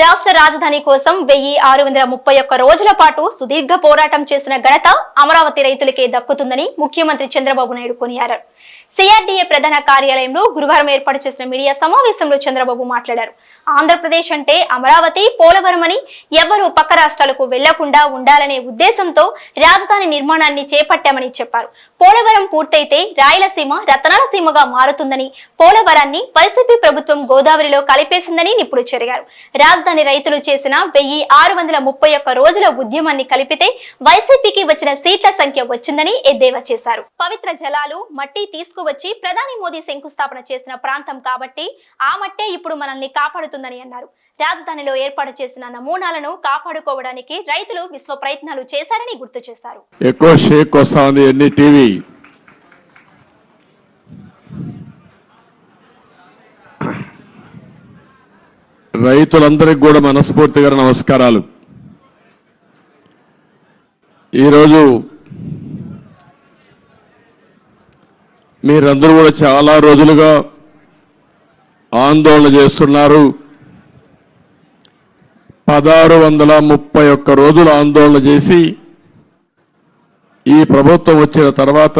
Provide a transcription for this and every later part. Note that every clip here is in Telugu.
రాష్ట్ర రాజధాని కోసం వెయ్యి ఆరు వందల ముప్పై ఒక్క రోజుల పాటు సుదీర్ఘ పోరాటం చేసిన ఘనత అమరావతి రైతులకే దక్కుతుందని ముఖ్యమంత్రి చంద్రబాబు నాయుడు కొనియారు సిఆర్డీఏ ప్రధాన కార్యాలయంలో గురువారం ఏర్పాటు చేసిన మీడియా సమావేశంలో చంద్రబాబు మాట్లాడారు. ఆంధ్రప్రదేశ్ అంటే అమరావతి పోలవరం అని ఎవరూ పక్క రాష్ట్రాలకు వెళ్ళకుండా ఉండాలనే ఉద్దేశంతో రాజధాని నిర్మాణాన్ని చేపట్టామని చెప్పారు. పోలవరం పూర్తయితే రాయలసీమ రతనాలసీమగా మారుతుందని పోలవరాన్ని వైసీపీ ప్రభుత్వం గోదావరిలో కలిపేసిందని నిపుణులు చెరిగారు. రాజధాని రైతులు చేసిన వెయ్యి ఆరు వందల ముప్పై ఒక్క రోజుల ఉద్యమాన్ని కలిపితే వైసీపీకి వచ్చిన సీట్ల సంఖ్య వచ్చిందని ఎద్దేవా చేశారు. పవిత్ర జలాలు మట్టి తీసుకువచ్చి ప్రధాని మోదీ శంకుస్థాపన చేసిన ప్రాంతం కాబట్టి ఆ మట్టే ఇప్పుడు మనల్ని కాపాడుతుందని అన్నారు. రాజధానిలో ఏర్పాటు చేసిన నమూనాలను కాపాడుకోవడానికి రైతులు విశ్వ ప్రయత్నాలు చేశారని గుర్తు చేశారు. ఎక్కువ షేక్ వస్తుంది ఎన్ని టీవీ? రైతులందరికీ కూడా మనస్ఫూర్తిగా నమస్కారాలు. ఈరోజు మీరందరూ కూడా చాలా రోజులుగా ఆందోళన చేస్తున్నారు. పదహారు వందల ముప్పై ఒక్క రోజులు ఆందోళన చేసి ఈ ప్రభుత్వం వచ్చిన తర్వాత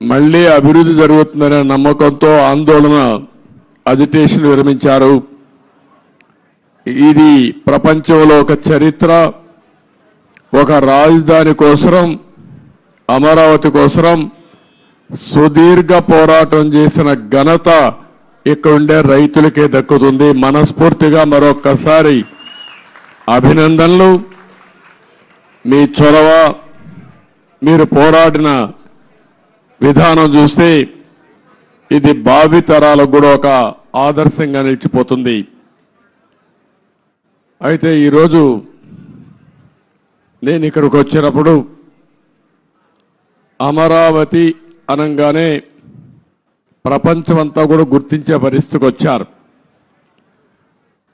మళ్ళీ అభివృద్ధి జరుగుతుందనే నమ్మకంతో ఆందోళన అజిటేషన్ విరమించారు ఇది ప్రపంచంలో ఒక చరిత్ర ఒక రాజధాని కోసరం అమరావతి కోసరం సుదీర్ఘ పోరాటం చేసిన ఘనత ఇక్కడ ఉండే రైతులకే దక్కుతుంది. మనస్ఫూర్తిగా మరొక్కసారి అభినందనలు. మీ చొరవ మీరు పోరాడిన విధానం చూస్తే ఇది భావితరాలకు కూడా ఒక ఆదర్శంగా నిలిచిపోతుంది. అయితే ఈరోజు నేను ఇక్కడికి వచ్చినప్పుడు అమరావతి అనగానే ప్రపంచమంతా కూడా గుర్తించే పరిస్థితికి వచ్చారు.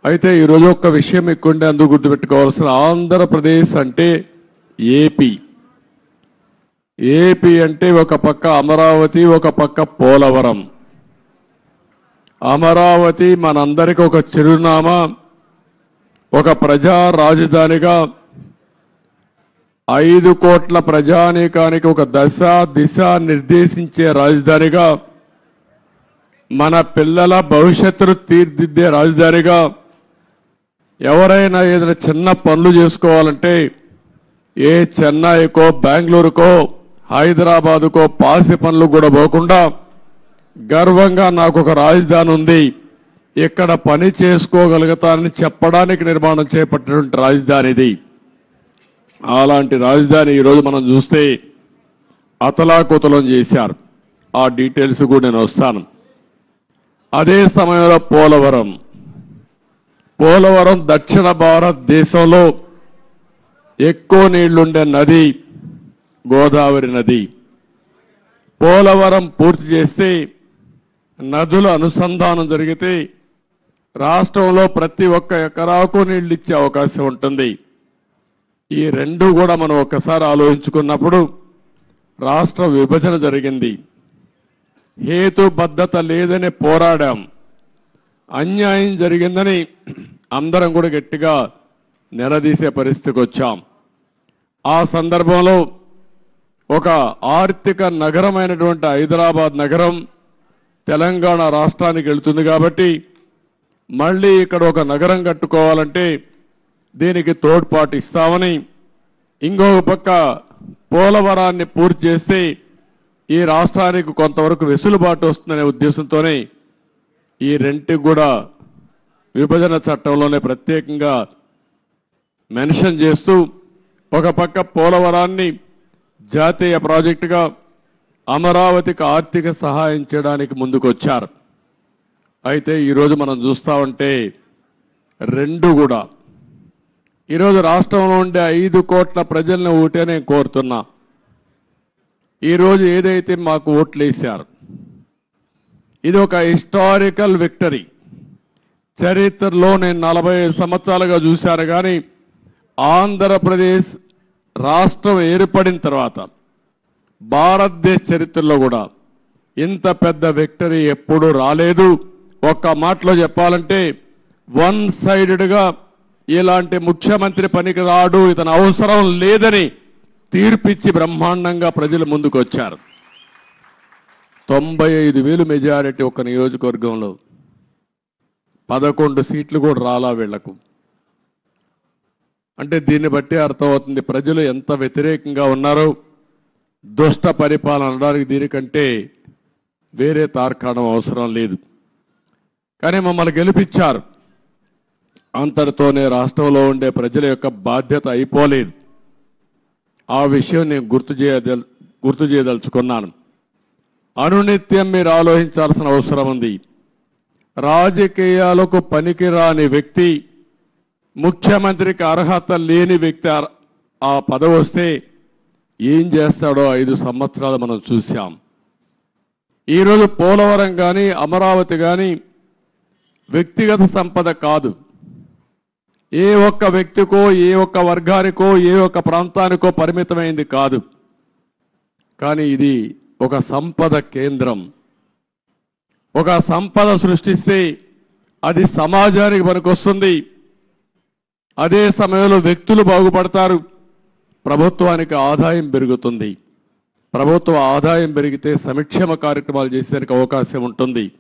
అయితే ఈరోజు ఒక్క విషయం ఎక్కువంటే అందుకు గుర్తుపెట్టుకోవాల్సిన ఆంధ్రప్రదేశ్ అంటే ఏపీ. ఏపీ అంటే ఒక పక్క అమరావతి ఒక పక్క పోలవరం. అమరావతి మనందరికీ ఒక చిరునామా ఒక ప్రజా రాజధానిగా ఐదు కోట్ల ప్రజానీకానికి ఒక దశ దిశ నిర్దేశించే రాజధానిగా మన పిల్లల భవిష్యత్తును తీర్దిద్దే రాజధానిగా ఎవరైనా ఏదైనా చిన్న పనులు చేసుకోవాలంటే ఏ చెన్నైకో బెంగళూరుకో హైదరాబాదుకో పాసి పనులు కూడా పోకుండా గర్వంగా నాకు ఒక రాజధాని ఉంది. ఇక్కడ పని చేసుకోగలుగుతానని చెప్పడానికి నిర్మాణం చేపట్టినటువంటి రాజధాని ఇది. అలాంటి రాజధాని ఈరోజు మనం చూస్తే అతలాకుతలం చేశారు. ఆ డీటెయిల్స్ కూడా నేను వస్తాను. అదే సమయంలో పోలవరం. పోలవరం దక్షిణ భారతదేశంలో ఎక్కువ నీళ్ళుండే నది గోదావరి నది. పోలవరం పూర్తి చేస్తే నదుల అనుసంధానం జరిగితే రాష్ట్రంలో ప్రతి ఒక్క ఎకరాకు నీళ్ళు ఇచ్చే అవకాశం ఉంటుంది. ఈ రెండు కూడా మనం ఒకసారి ఆలోచించుకున్నప్పుడు రాష్ట్ర విభజన జరిగింది. హేతుబద్ధత లేదని పోరాడాం. అన్యాయం జరిగిందని అందరం కూడా గట్టిగా నిలదీసే పరిస్థితికి వచ్చాం. ఆ సందర్భంలో ఒక ఆర్థిక నగరమైనటువంటి హైదరాబాద్ నగరం తెలంగాణ రాష్ట్రానికి వెళుతుంది కాబట్టి మళ్ళీ ఇక్కడ ఒక నగరం కట్టుకోవాలంటే దీనికి తోడ్పాటు ఇస్తామని ఇంకొక పక్క పోలవరాన్ని పూర్తి చేస్తే ఈ రాష్ట్రానికి కొంతవరకు వెసులుబాటు వస్తుందనే ఉద్దేశంతోనే ఈ రెంట్కి కూడా విభజన చట్టంలోనే ప్రత్యేకంగా మెన్షన్ చేస్తూ ఒక పక్క పోలవరాన్ని జాతీయ ప్రాజెక్టుగా అమరావతికి ఆర్థిక సహాయం చేయడానికి ముందుకొచ్చారు. అయితే ఈరోజు మనం చూస్తా ఉంటే రెండు కూడా. ఈరోజు రాష్ట్రంలో ఉండే ఐదు కోట్ల ప్రజల్ని ఊటే నేను కోరుతున్నా. ఈరోజు ఏదైతే మాకు ఓట్లు వేశారు ఇది ఒక హిస్టారికల్ విక్టరీ. చరిత్రలో నేను నలభై ఐదు సంవత్సరాలుగా చూశాను కానీ ఆంధ్రప్రదేశ్ రాష్ట్రం ఏర్పడిన తర్వాత భారతదేశ చరిత్రలో కూడా ఇంత పెద్ద విక్టరీ ఎప్పుడూ రాలేదు. ఒక్క మాటలో చెప్పాలంటే వన్ సైడెడ్గా ఇలాంటి ముఖ్యమంత్రి పనికి రాడు ఇతను అవసరం లేదని తీర్పిచ్చి బ్రహ్మాండంగా ప్రజల ముందుకు వచ్చారు తొంభై ఐదు వేలు మెజారిటీ ఒక నియోజకవర్గంలో. పదకొండు సీట్లు కూడా రాలా వీళ్ళకు. అంటే దీన్ని బట్టి అర్థమవుతుంది ప్రజలు ఎంత వ్యతిరేకంగా ఉన్నారో దుష్ట పరిపాలన అనడానికి దీనికంటే వేరే తార్కాణం అవసరం లేదు. కానీ మమ్మల్ని గెలిపించారు అంతటితోనే రాష్ట్రంలో ఉండే ప్రజల యొక్క బాధ్యత అయిపోలేదు. ఆ విషయం నేను గుర్తు చేయదల్ గుర్తు చేయదలుచుకున్నాను. అనునిత్యం మీరు ఆలోచించాల్సిన అవసరం ఉంది. రాజకీయాలకు పనికిరాని వ్యక్తి ముఖ్యమంత్రికి అర్హత లేని వ్యక్తి ఆ- పదవి వస్తే ఏం చేస్తాడో ఐదు సంవత్సరాలు మనం చూశాం. ఈరోజు పోలవరం కానీ అమరావతి కానీ వ్యక్తిగత సంపద కాదు. ఏ ఒక్క వ్యక్తికో ఏ ఒక్క వర్గానికో ఏ ఒక్క ప్రాంతానికో పరిమితమైంది కాదు. కానీ ఇది ఒక సంపద కేంద్రం. ఒక సంపద సృష్టిస్తే అది సమాజానికి పనికొస్తుంది. అదే సమయంలో వ్యక్తులు బాగుపడతారు. ప్రభుత్వానికి ఆదాయం పెరుగుతుంది. ప్రభుత్వ ఆదాయం పెరిగితే సంక్షేమ కార్యక్రమాలు చేసేందుకు అవకాశం ఉంటుంది.